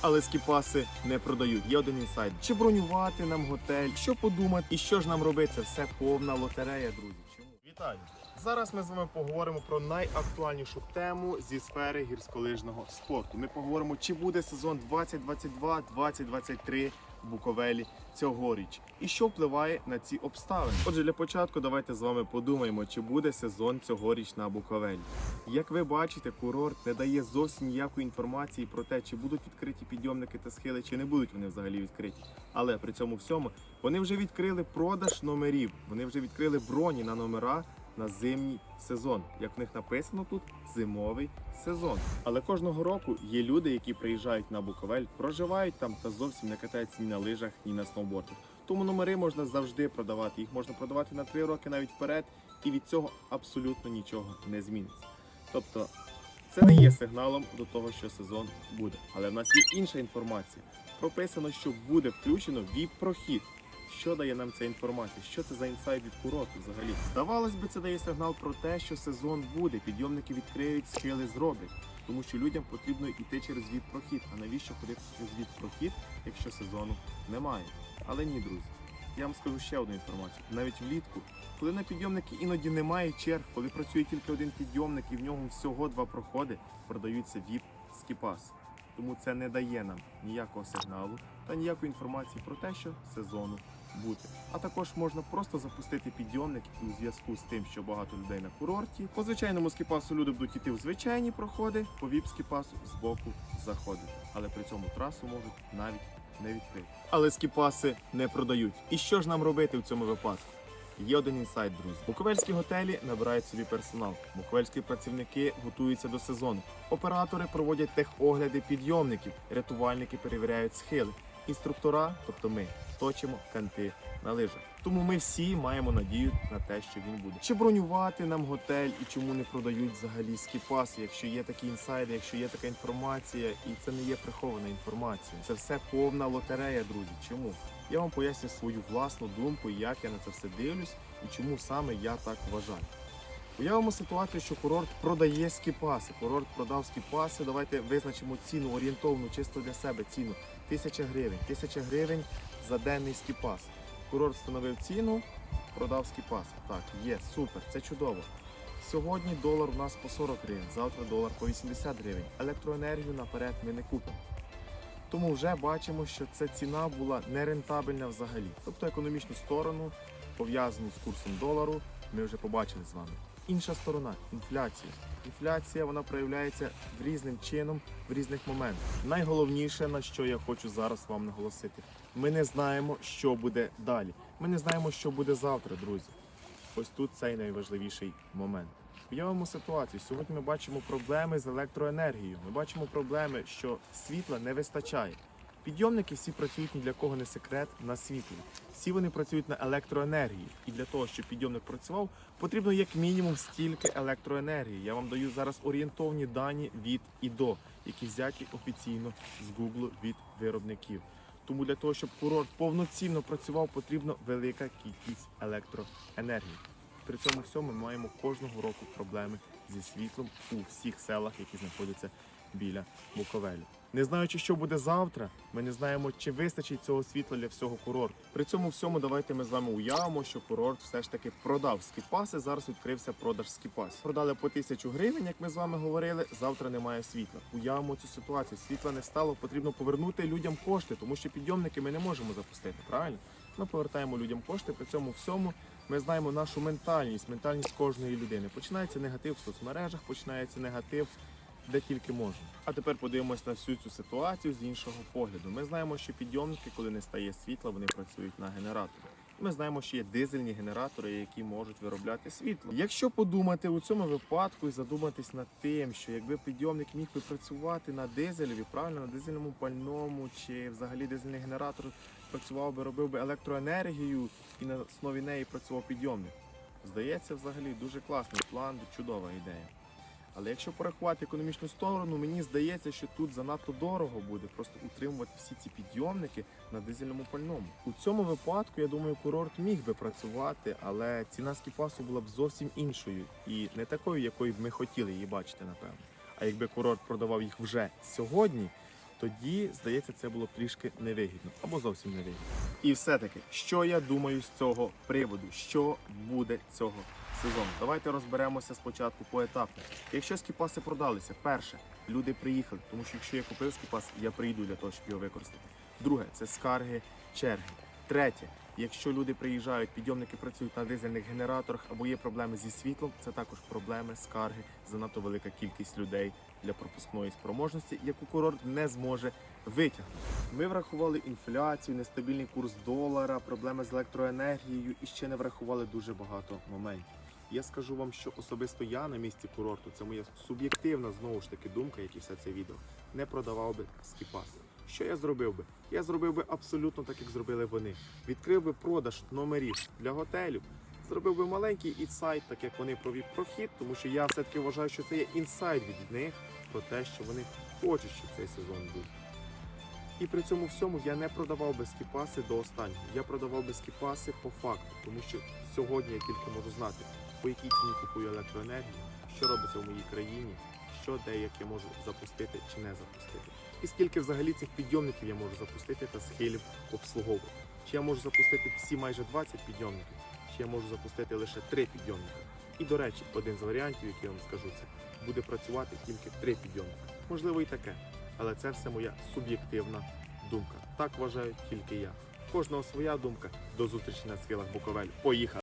але скіпаси не продають. Є один інсайд. Чи бронювати нам готель, що подумати і що ж нам робити? Це все повна лотерея, друзі. Чому? Вітаю! Зараз ми з вами поговоримо про найактуальнішу тему зі сфери гірськолижного спорту. Ми поговоримо, чи буде сезон 2022-2023 в Буковелі цьогоріч і що впливає на ці обставини. Отже, для початку давайте з вами подумаємо, чи буде сезон цьогоріч на Буковелі. Як ви бачите, курорт не дає зовсім ніякої інформації про те, чи будуть відкриті підйомники та схили, чи не будуть вони взагалі відкриті. Але при цьому всьому вони вже відкрили продаж номерів, вони вже відкрили броні на номера на зимній сезон. Як в них написано тут зимовий сезон. Але кожного року є люди, які приїжджають на Буковель, проживають там та зовсім не катаються ні на лижах, ні на сноубордах. Тому номери можна завжди продавати. Їх можна продавати на 3 роки навіть вперед, і від цього абсолютно нічого не зміниться. Тобто це не є сигналом до того, що сезон буде. Але в нас є інша інформація. Прописано, що буде включено ВІП-прохід. Що дає нам ця інформація? Що це за інсайд від курорту взагалі? Здавалось би, це дає сигнал про те, що сезон буде. Підйомники відкриють, схили зроблять. Тому що людям потрібно йти через ВІП-прохід. А навіщо ходити через ВІП-прохід, якщо сезону немає? Але ні, друзі. Я вам скажу ще одну інформацію. Навіть влітку, коли на підйомники іноді немає черг, коли працює тільки один підйомник і в ньому всього два проходи, продаються віп скіпас. Тому це не дає нам ніякого сигналу та ніякої інформації про те, що сезону бути. А також можна просто запустити підйомник у зв'язку з тим, що багато людей на курорті. По звичайному скіпасу люди будуть йти в звичайні проходи, по віп скіпасу з боку заходити. Але при цьому трасу можуть навіть не відкрити. Але скіпаси не продають. І що ж нам робити в цьому випадку? Є один інсайт, друзі. Буковельські готелі набирають собі персонал. Буковельські працівники готуються до сезону. Оператори проводять техогляди підйомників, рятувальники перевіряють схили. Інструктора, тобто ми, точимо канти на лижах. Тому ми всі маємо надію на те, що він буде. Чи бронювати нам готель і чому не продають взагалі скіпаси, якщо є такі інсайди, якщо є така інформація, і це не є прихована інформація. Це все повна лотерея, друзі. Чому? Я вам поясню свою власну думку, як я на це все дивлюсь і чому саме я так вважаю. Уявимо ситуацію, що курорт продає скіпаси. Курорт продав скіпаси. Давайте визначимо ціну орієнтовну, чисто для себе ціну. Тисяча гривень. Тисяча гривень за денний скіпас. Курорт встановив ціну, продав скіпас. Так, є, супер, це чудово. Сьогодні долар у нас по 40 гривень, завтра долар по 80 гривень. Електроенергію наперед ми не купимо. Тому вже бачимо, що ця ціна була нерентабельна взагалі. Тобто економічну сторону, пов'язану з курсом долару, ми вже побачили з вами. Інша сторона інфляція. Інфляція вона проявляється в різним чином в різних моментах. Найголовніше, на що я хочу зараз вам наголосити, ми не знаємо, що буде далі. Ми не знаємо, що буде завтра, друзі. Ось тут цей найважливіший момент. Уявимо ситуацію. Сьогодні ми бачимо проблеми з електроенергією. Ми бачимо проблеми, що світла не вистачає. Підйомники всі працюють ні для кого не секрет на світлі. Всі вони працюють на електроенергії. І для того, щоб підйомник працював, потрібно як мінімум стільки електроенергії. Я вам даю зараз орієнтовні дані від і до, які взяті офіційно з Google від виробників. Тому для того, щоб курорт повноцінно працював, потрібна велика кількість електроенергії. При цьому всьому ми маємо кожного року проблеми зі світлом у всіх селах, які знаходяться біля Буковелю. Не знаючи, що буде завтра, ми не знаємо, чи вистачить цього світла для всього курорту. При цьому всьому давайте ми з вами уявимо, що курорт все ж таки продав скіпаси. Зараз відкрився продаж скіпас. Продали по тисячу гривень, як ми з вами говорили. Завтра немає світла. Уявимо цю ситуацію. Світла не стало, потрібно повернути людям кошти, тому що підйомники ми не можемо запустити. Правильно? Ми повертаємо людям кошти. При цьому всьому ми знаємо нашу ментальність, ментальність кожної людини. Починається негатив в соцмережах, починається негатив де тільки можна. А тепер подивимось на всю цю ситуацію з іншого погляду. Ми знаємо, що підйомники, коли не стає світла, вони працюють на генераторі. Ми знаємо, що є дизельні генератори, які можуть виробляти світло. Якщо подумати у цьому випадку і задуматись над тим, що якби підйомник міг би працювати на дизелеві, правильно на дизельному пальному, чи взагалі дизельний генератор працював би, робив би електроенергію і на основі неї працював підйомник. Здається, взагалі дуже класний план, чудова ідея. Але якщо порахувати економічну сторону, мені здається, що тут занадто дорого буде просто утримувати всі ці підйомники на дизельному пальному. У цьому випадку, я думаю, курорт міг би працювати, але ціна скіпасу була б зовсім іншою і не такою, якою б ми хотіли її бачити, напевно. А якби курорт продавав їх вже сьогодні, тоді, здається, це було трішки невигідно або зовсім невигідно. І все-таки, що я думаю з цього приводу, що буде цього сезону? Давайте розберемося спочатку поетапно. Якщо скіпаси продалися, перше, люди приїхали, тому що якщо я купив скіпас, я прийду для того, щоб його використати. Друге, це скарги, черги. Третє, якщо люди приїжджають, підйомники працюють на дизельних генераторах або є проблеми зі світлом, це також проблеми, скарги, занадто велика кількість людей для пропускної спроможності, яку курорт не зможе витягнути. Ми врахували інфляцію, нестабільний курс долара, проблеми з електроенергією і ще не врахували дуже багато моментів. Я скажу вам, що особисто я на місці курорту, це моя суб'єктивна знову ж таки думка, як і все це відео, не продавав би скіпас. Що я зробив би? Я зробив би абсолютно так, як зробили вони. Відкрив би продаж номерів для готелю, зробив би маленький інсайт, так як вони провів прохід, тому що я все-таки вважаю, що це є інсайт від них про те, що вони хочуть, щоб цей сезон був. І при цьому всьому я не продавав би скіпаси до останнього. Я продавав би скіпаси по факту, тому що сьогодні я тільки можу знати, по якій ціні купую електроенергію, що робиться в моїй країні, що де як я можу запустити чи не запустити. І скільки взагалі цих підйомників я можу запустити та схилів обслуговувати. Чи я можу запустити всі майже 20 підйомників, чи я можу запустити лише 3 підйомника. І до речі, один з варіантів, який я вам скажу, це буде працювати тільки 3 підйомника. Можливо і таке. Але це все моя суб'єктивна думка. Так вважаю тільки я. Кожного своя думка. До зустрічі на схилах Буковель. Поїхали!